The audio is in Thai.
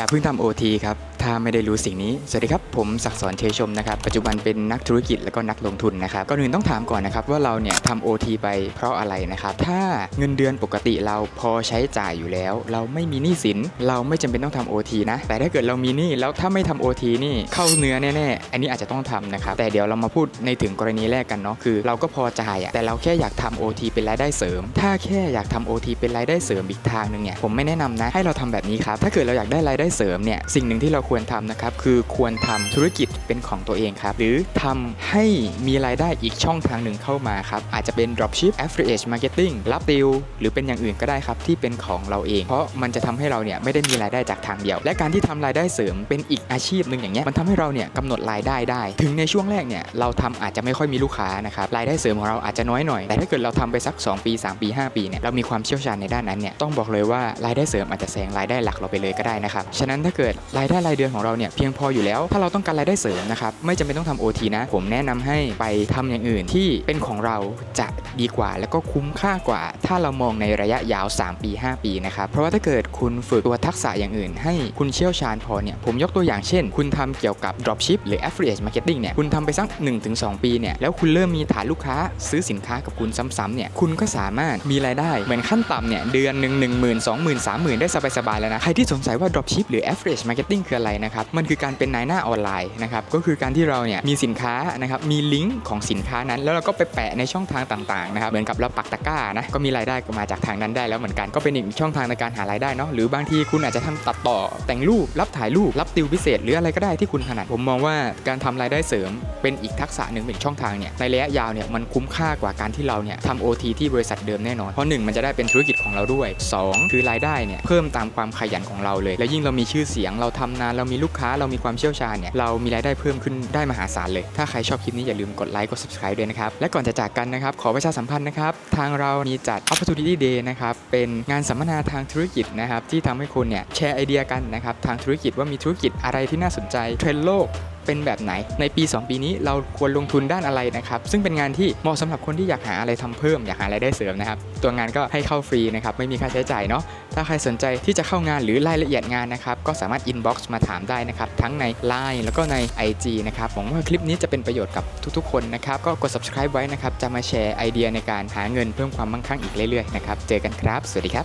อย่าเพิ่งทำโอทีครับ ถ้าไม่ได้รู้สิ่งนี้ สวัสดีครับ ผมศักดิ์สอนเชยชมนะครับ ปัจจุบันเป็นนักธุรกิจและก็นักลงทุนนะครับ ก่อนอื่นต้องถามก่อนนะครับว่าเราเนี่ยทำโอทีไปเพราะอะไรนะครับ ถ้าเงินเดือนปกติเราพอใช้จ่ายอยู่แล้ว เราไม่มีหนี้สิน เราไม่จำเป็นต้องทำโอทีนะ แต่ถ้าเกิดเรามีหนี้แล้วถ้าไม่ทำโอทีนี่เข้าเนื้อแน่ๆ อันนี้อาจจะต้องทำนะครับ แต่เดี๋ยวเรามาพูดในถึงกรณีแรกกันเนาะ คือ เราก็พอจ่ายอะแต่เราแค่อยากทำโอทีเป็นรายได้เสริม ถ้าแค่อยากทำโอทีเป็นรายได้เสริมอีกทางหนึ่งเนี่ย ผมไม่แนะนำนะ ให้เราทำแบบนี้ครับ ถ้าเกิดเราอยากได้รายได้เสริมเนี่ย สิ่งหนึ่งที่เราควรทำนะครับคือควรทำธุรกิจเป็นของตัวเองครับหรือทำให้มีรายได้อีกช่องทางหนึ่งเข้ามาครับอาจจะเป็น dropship affiliate marketing รับดิวหรือเป็นอย่างอื่นก็ได้ครับที่เป็นของเราเอง เพราะมันจะทำให้เราเนี่ยไม่ได้มีรายได้จากทางเดียว และการที่ทำรายได้เสริมเป็นอีกอาชีพหนึ่งอย่างเงี้ยมันทำให้เราเนี่ยกำหนดรายได้ได้ ถึงในช่วงแรกเนี่ยเราทำอาจจะไม่ค่อยมีลูกค้านะครับรายได้เสริมของเราอาจจะน้อยหน่อย แต่ถ้าเกิดเราทำไปสัก 2 ปี 3 ปี 5 ปีเนี่ยเรามีความเชี่ยวชาญในด้านนั้นเนี่ยต้องบอกเลยว่ารายได้เสริมอาจจะแซงรายได้หลักเราไปเลยก็ได้นะครับฉะนั้นถ้าเกิดรายได้รายเดือนของเราเนี่ยเพียงพออยู่แล้ว ถ้าเราต้องการรายได้เสริมนะครับไม่จำเป็นต้องทำ OT นะ ผมแนะนำให้ไปทำอย่างอื่นที่เป็นของเราจะดีกว่า แล้วก็คุ้มค่ากว่า ถ้าเรามองในระยะยาว 3 ปี 5 ปีนะครับเพราะว่าถ้าเกิดคุณฝึกตัวทักษะอย่างอื่น ให้คุณเชี่ยวชาญพอเนี่ยผมยกตัวอย่างเช่น คุณทำเกี่ยวกับ dropship หรือ affiliate marketing เนี่ยคุณทำไปสัก 1-2 ปีเนี่ยแล้วคุณเริ่มมีฐานลูกค้าซื้อสินค้ากับคุณซ้ำๆเนี่ยคุณก็สามารถมีรายได้เหมือนขั้นต่ำเนี่ยเดือนหนึ่งหนึ่งหมื่นสองหมื่นสามหมื่นได้สบายๆแล้วนะใครที่สงสัยว่า dropship หรือ affiliate marketing คืออะไรนะครับ มันคือการเป็นนายหน้าออนไลน์นะครับ ก็คือการที่เราเนี่ยมีสินค้านะครับ มีลิงก์ของสินค้านั้น แล้วเราก็ไปแปะในช่องทางต่างๆนะครับ เหมือนกับเราปักตะกร้านะ ก็มีรายได้มาจากทางนั้นได้แล้วเหมือนกัน ก็เป็นอีกช่องทางในการหารายได้เนาะ หรือบางทีคุณอาจจะทำตัดต่อ แต่งรูป รับถ่ายรูป รับติวพิเศษ หรืออะไรก็ได้ที่คุณถนัด ผมมองว่าการทำรายได้เสริม เป็นอีกทักษะหนึ่งเป็นช่องทางเนี่ย ในระยะยาวเนี่ยมันคุ้มค่ากว่าการที่เราเนี่ยทำ OT ที่บริษัทเดิมแน่นอน เพราะหนึ่งมันจะได้เป็นธุรกิจของเราด้วยสองคือรายได้เนี่ยเพิ่มตามความขยันของเราเลย แล้วยิ่งเรามีชื่อเสียงเราทำนานเรามีลูกค้าเรามีความเชี่ยวชาญเนี่ยเรามีรายได้เพิ่มขึ้นได้มหาศาลเลย ถ้าใครชอบคลิปนี้อย่าลืมกดไลค์กด subscribe ด้วยนะครับ และก่อนจะจากกันนะครับ ขอประชาสัมพันธ์นะครับ ทางเรามีจัด opportunity day นะครับ เป็นงานสัมมนาทางธุรกิจนะครับ ที่ทำให้คุณเนี่ยแชร์ไอเดียกันนะครับ ทางธุรกิจว่ามีธุรกิจอะไรที่น่าสนใจเทรนด์โลก เป็นแบบไหน ในปี 2 ปีนี้เราควรลงทุนด้านอะไรนะครับซึ่งเป็นงานที่เหมาะสำหรับคนที่อยากหาอะไรทำเพิ่มอยากหาอะไรได้เสริมนะครับตัวงานก็ให้เข้าฟรีนะครับไม่มีค่าใช้จ่ายเนาะถ้าใครสนใจที่จะเข้างานหรือรายละเอียดงานนะครับก็สามารถ inbox มาถามได้นะครับทั้งใน Line แล้วก็ใน IG นะครับผมว่าคลิปนี้จะเป็นประโยชน์กับทุกๆ คนนะครับก็กด subscribe ไว้นะครับจะมาแชร์ไอเดียในการหาเงินเพิ่มความมั่งคั่งอีกเรื่อยๆนะครับเจอกันครับ สวัสดีครับ